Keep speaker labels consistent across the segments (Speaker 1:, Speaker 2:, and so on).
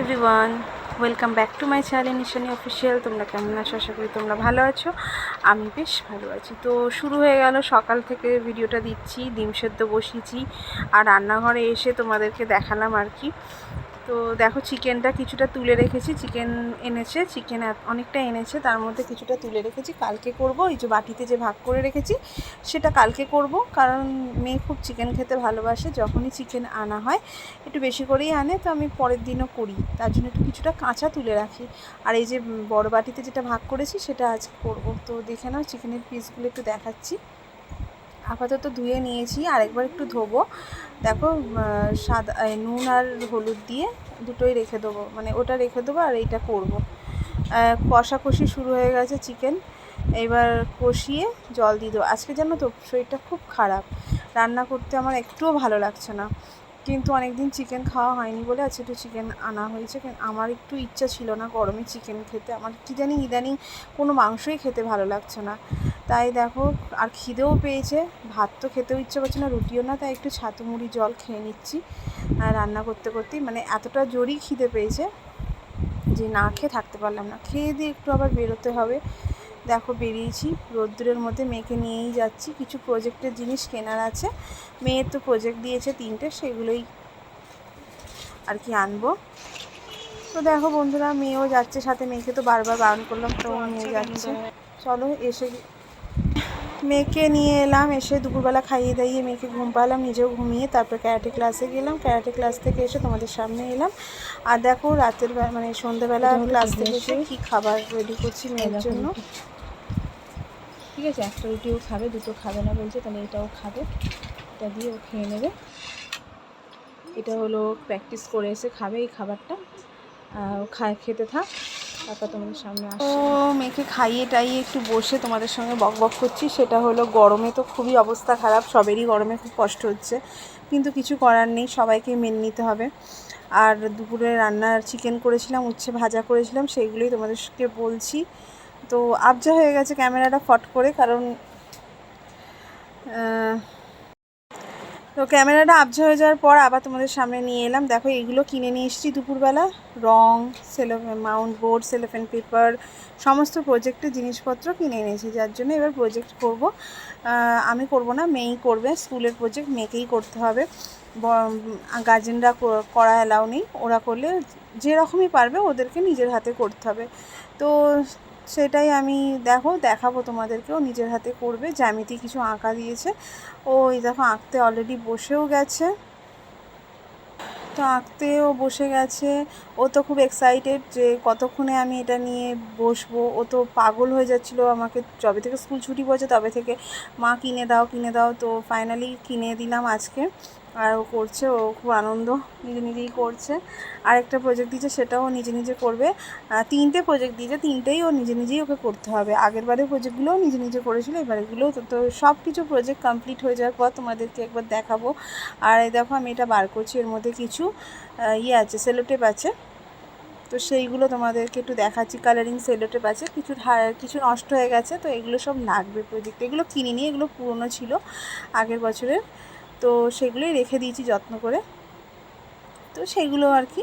Speaker 1: Everyone, welcome back to my channel Nishani official. তোমরা কেমন আছো? আশা করি তোমরা ভালো আছো। আমি বেশ ভালো আছি। তো শুরু হয়ে গেল সকাল থেকে ভিডিওটা দিচ্ছি, ডিম সেদ্ধ বসিয়েছি, আর রান্নাঘরে এসে তোমাদেরকে দেখালাম আর কি। তো দেখো চিকেনটা কিছুটা তুলে রেখেছি, চিকেন এনেছে, চিকেন অনেকটা এনেছে, তার মধ্যে কিছুটা তুলে রেখেছি। কালকে করব, এই যে বাটিতে যে ভাগ করে রেখেছি, সেটা কালকে করব, কারণ মেয়ে খুব চিকেন খেতে ভালোবাসে, যখনই চিকেন আনা হয়, একটু বেশি করেই আনে, তো আমি পরের দিনও করি। তার জন্য একটু কিছুটা কাঁচা তুলে রাখি। আর এই যে বড় বাটিতে যেটা ভাগ করেছি, সেটা আজ করব। তো দেখে নাও, চিকেনের পিসগুলো একটু দেখাচ্ছি। আপাতত ধুয়ে নিয়েছি, আরেকবার একটু ধোবো। দেখো সাদা নুন আর হলুদ দিয়ে দুটোই রেখে দেবো মানে ওটা রেখে দেবো আর এইটা করব। কষাকষি শুরু হয়ে গেছে চিকেন, এবার কষিয়ে জল দিয়ে দেবো। আজকে জানো তো শরীরটা খুব খারাপ, রান্না করতে আমার একটুও ভালো লাগছে না। কিন্তু অনেক দিন চিকেন খাওয়া হয়নি বলে আজকে একটু চিকেন আনা হয়েছে। আমার একটু ইচ্ছা ছিল না গরমে চিকেন খেতে। আমার কী জানি, ইদানিং কোনো মাংসই খেতে ভালো লাগছে না। তাই দেখো, আর খিদেও পেয়েছে। ভাত তো খেতেও ইচ্ছে করছে না, রুটিও না, তাই একটু ছাতু মুড়ি জল খেয়ে নিচ্ছি। রান্না করতে করতেই মানে এতটা জোরই খিদে পেয়েছে যে না খেয়ে থাকতে পারলাম না। খেয়ে দিয়ে একটু আবার বেরোতে হবে। দেখো বেরিয়েছি রোদ্দুরের মধ্যে মেয়েকে নিয়েই যাচ্ছি। কিছু প্রজেক্টের জিনিস কেনার আছে। মেয়ের তো প্রজেক্ট দিয়েছে তিনটে সেগুলোই আর কি আনব। তো দেখো বন্ধুরা মেয়েও যাচ্ছে সাথে। মেয়েকে তো বারবার বারণ করলাম তো নিয়ে যাচ্ছে। চলো এসে মেয়েকে নিয়ে এলাম এসে দুপুরবেলা খাইয়ে দাইয়ে মেয়েকে ঘুম পালাম নিজেও ঘুমিয়ে তারপর ক্যারাটে ক্লাসে গেলাম। ক্যারাটে ক্লাস থেকে এসে তোমাদের সামনে এলাম। আর দেখো রাতের মানে সন্ধ্যেবেলা ক্লাস থেকে এসে কী খাবার রেডি করছি মেয়ের জন্য।
Speaker 2: ঠিক আছে? একটা রুটিও খাবে দুটো খাবে না বলছে তাহলে এটাও খাবে। এটা দিয়ে ও খেয়ে নেবে। এটা হলো প্র্যাকটিস করে এসে খাবে এই খাবারটা। আর ও খায় খেতে থাক। তারপর তোমাদের সামনে
Speaker 1: তো
Speaker 2: আসছে।
Speaker 1: মেয়েকে খাইয়ে টাইয়ে একটু বসে তোমাদের সঙ্গে বক বক করছি। সেটা হলো গরমে তো খুবই অবস্থা খারাপ সবেরই গরমে খুব কষ্ট হচ্ছে। কিন্তু কিছু করার নেই সবাইকে মেনে নিতে হবে। আর দুপুরে রান্নার চিকেন করেছিলাম উচ্ছে ভাজা করেছিলাম সেইগুলোই তোমাদেরকে বলছি। তো আবজা হয়ে গেছে ক্যামেরাটা ফট করে, কারণ তো ক্যামেরাটা আবজা হয়ে যাওয়ার পর আবার তোমাদের সামনে নিয়ে এলাম। দেখো এগুলো কিনে নিয়ে এসেছি দুপুরবেলা। রং cello mount board cellophane paper সমস্ত প্রজেক্টের জিনিসপত্র কিনে এনেছি, যার জন্য এবার প্রজেক্ট করব। আমি করব না, মেয়েই করবে। স্কুলের প্রোজেক্ট মেয়েকেই করতে হবে। গার্জেনরা করা অ্যালাউ নেই। ওরা করলে যেরকমই পারবে, ওদেরকে নিজের হাতে করতে হবে। তো সেটাই আমি দেখো, দেখাবো তোমাদেরকেও, নিজের হাতে করবে। জ্যামিতি কিছু আঁকা দিয়েছে। ও এই দেখো, আঁকতে অলরেডি বসেও গেছে। তো আঁকতেও বসে গেছে। ও তো খুব এক্সাইটেড যে কতক্ষণে আমি এটা নিয়ে বসবো। ও তো পাগল হয়ে যাচ্ছিল আমাকে, যবে থেকে স্কুল ছুটি পড়েছে, তবে থেকে মা কিনে দাও কিনে দাও। তো ফাইনালি কিনে দিলাম আজকে। আর ও করছে, ও খুব আনন্দ, নিজে নিজেই করছে। আর একটা প্রজেক্ট দিয়েছে, সেটাও নিজে নিজে করবে। তিনটে প্রজেক্ট দিয়েছে, তিনটেই ও নিজে নিজেই ওকে করতে হবে। আগের বারের প্রজেক্টগুলোও নিজে নিজে করেছিল এবারেগুলোও তো তো সব কিছু প্রজেক্ট কমপ্লিট হয়ে যাওয়ার পর তোমাদেরকে একবার দেখাবো। আর এই দেখো, আমি এটা বার করছি, এর মধ্যে কিছু ইয়ে আছে সেলোটেপ আছে। তো সেইগুলো তোমাদেরকে একটু দেখাচ্ছি কালারিং সেলোটেপ আছে। কিছু কিছু নষ্ট হয়ে গেছে, তো এগুলো সব লাগবে প্রজেক্ট এগুলো কিনিনি, এগুলো পুরনো ছিল আগের বছরের। তো সেগুলোই রেখে দিয়েছি যত্ন করে। তো সেগুলো আর কি,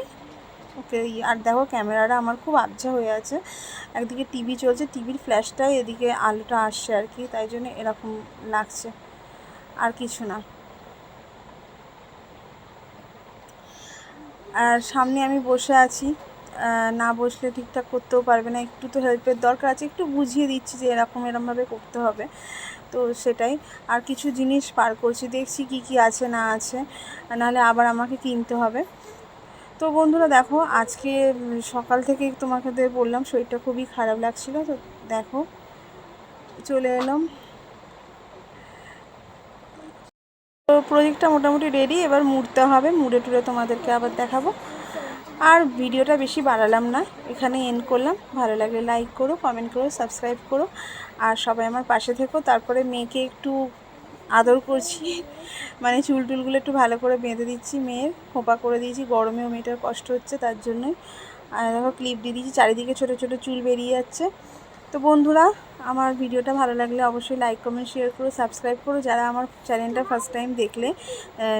Speaker 1: ওকে আর দেখো ক্যামেরাটা আমার খুব আবঝা হয়ে আছে। একদিকে টিভি চলছে, টিভির ফ্ল্যাশটাই এদিকে আলোটা আসছে আর কি, তাই জন্য এরকম লাগছে। আর কিছু না। আর সামনে আমি বসে আছি। না বসলে ঠিকঠাক করতেও পারবে না। একটু তো হেল্পের দরকার আছে, একটু বুঝিয়ে দিচ্ছি যে এরকম, এরমভাবে করতে হবে। তো সেটাই। আর কিছু জিনিস পার করছি, দেখছি কি কি আছে, না আছে। নাহলে আবার আমাকে কিনতে হবে। তো বন্ধুরা দেখো, আজকে সকাল থেকে তোমাকে বললাম, শরীরটা খুবই খারাপ লাগছিল। তো দেখো, চলে এলাম। তো প্রজেক্টটা মোটামুটি রেডি এবার মুড়তে হবে। মুড়ে টুড়ে তোমাদেরকে আবার দেখাবো। আর ভিডিওটা বেশি বাড়ালাম না। এখানে এন্ড করলাম। ভালো লাগলে লাইক করো কমেন্ট করো সাবস্ক্রাইব করো। আর সবাই আমার পাশে থেকো। তারপরে মেয়েকে একটু আদর করছি। মানে চুল টুলগুলো একটু ভালো করে বেঁধে দিচ্ছি মেয়ের। খোঁপা করে দিয়েছি। গরমেও মেয়েটার কষ্ট হচ্ছে তার জন্যই। আর দেখো ক্লিপ দিয়ে দিয়েছি। চারিদিকে ছোটো ছোটো চুল বেরিয়ে যাচ্ছে। তো বন্ধুরা, আমার ভিডিওটা ভালো লাগলে অবশ্যই লাইক কমেন্ট শেয়ার করো সাবস্ক্রাইব করো। যারা আমার চ্যানেলটা ফার্স্ট টাইম দেখলে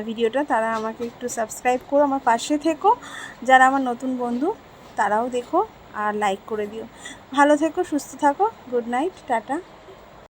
Speaker 1: ভিডিওটা, তারা আমাকে একটু সাবস্ক্রাইব করো, আমার পাশে থেকো। যারা আমার নতুন বন্ধু, তারাও দেখো আর লাইক করে দিও। ভালো থেকো, সুস্থ থাকো। Good night tata.